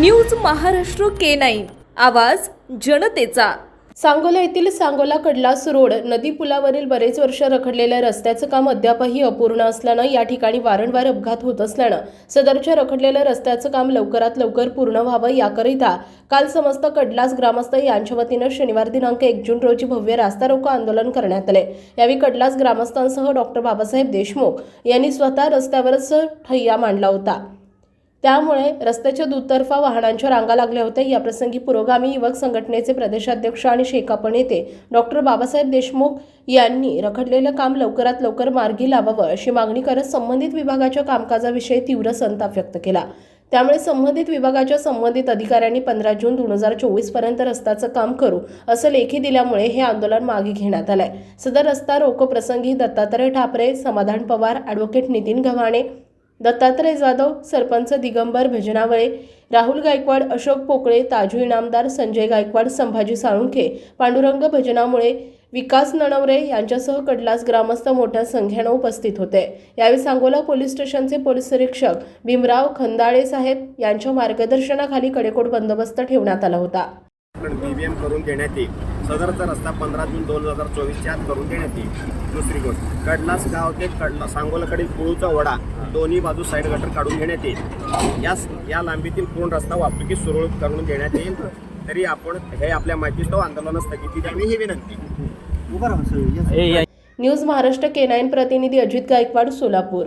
News Maharashtra K nine. आवाज जनतेचा. सांगोला येथील सांगोला कडलास रोड नदी पुलावरील बरेच वर्ष रखडलेल्या रस्त्याचं काम अद्यापही अपूर्ण असल्यानं या ठिकाणी वारंवार अपघात होत असल्यानं सदरच्या रखडलेल्या रस्त्याचं काम लवकरात लवकर पूर्ण व्हावं याकरिता काल समस्त कडलास ग्रामस्थ यांच्या वतीनं शनिवार दिनांक एक जून रोजी भव्य रास्ता रोको आंदोलन करण्यात आले. यावेळी कडलास ग्रामस्थांसह डॉक्टर बाबासाहेब देशमुख यांनी स्वतः रस्त्यावरच ठय्या मांडला होता. त्यामुळे रस्त्याच्या दुतर्फा वाहनांच्या रांगा लागल्या होत्या. याप्रसंगी पुरोगामी युवक संघटनेचे प्रदेशाध्यक्ष आणि शेकाप नेते डॉक्टर बाबासाहेब देशमुख यांनी रखडलेलं काम लवकरात लवकर मार्गी लावावं अशी मागणी करत संबंधित विभागाच्या कामकाजाविषयी तीव्र संताप व्यक्त केला. त्यामुळे संबंधित विभागाच्या संबंधित अधिकाऱ्यांनी पंधरा जून दोन हजार चोवीसपर्यंत रस्त्याचं काम करू असं लेखी दिल्यामुळे हे आंदोलन मागे घेण्यात आलंय. सदर रस्ता रोको प्रसंगी दत्तात्रय ठाकरे समाधान पवार ॲडव्होकेट नितीन गव्हाणे दत्तात्रय जाधव सरपंच दिगंबर भजनावळे राहुल गायकवाड अशोक पोकळे ताजू इनामदार संजय गायकवाड संभाजी साळुंखे पांडुरंग भजनामुळे विकास नणवरे यांच्यासह कडलास ग्रामस्थ मोठ्या संख्येनं उपस्थित होते. यावेळी सांगोला पोलीस स्टेशनचे पोलीस निरीक्षक भीमराव खंदाळे साहेब यांच्या मार्गदर्शनाखाली कडेकोट बंदोबस्त ठेवण्यात आला होता. बीबीएम करून देण्यात येईल. सदरचा रस्ता पंधरा जून दोन हजार चोवीसच्या आत करून देण्यात येईल. दुसरी गोष्ट कडलास गाव ते कडला सांगोलाकडील कुळूचा वडा दोन्ही बाजू साईड गटर काढून घेण्यात येईल. या या लांबीतील पूर्ण रस्ता वाहतुकीस सुरळीत करून देण्यात येईल. तरी आपण हे आपल्या माहितीस्तव आंदोलन स्थगिती द्यावी ही विनंती. न्यूज महाराष्ट्र के नाईन प्रतिनिधी अजित गायकवाड सोलापूर.